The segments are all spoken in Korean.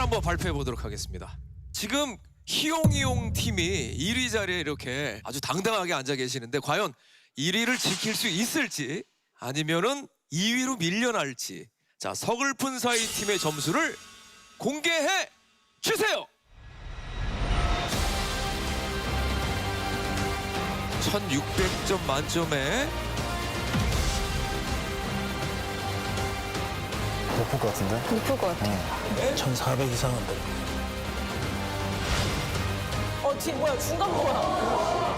결과를 한번 발표해 보도록 하겠습니다. 지금 희용이용 팀이 1위 자리에 이렇게 아주 당당하게 앉아 계시는데 과연 1위를 지킬 수 있을지 아니면은 2위로 밀려날지 자 서글픈 사이 팀의 점수를 공개해 주세요. 1600점 만점에 높을 것 같은데? 높을 것 같아. 1,400 이상은 돼. 어, 뒤 뭐야? 중간 뭐야?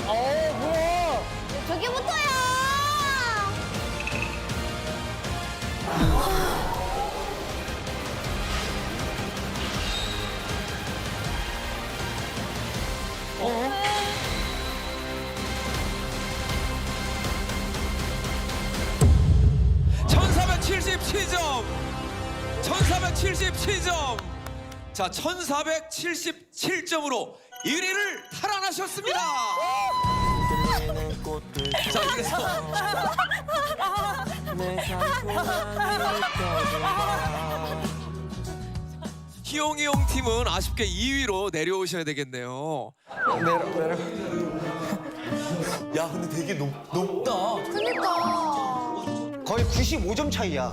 어, 뭐야? 저게 붙어요! 천사백칠십칠 점 1477점. 자, 1477점으로 1위를 탈환하셨습니다. 자, 여기서 희용이용 팀은 아쉽게 2위로 내려오셔야 되겠네요. 야 근데 되게 높, 높다. 그니까. 거의 95점 차이야.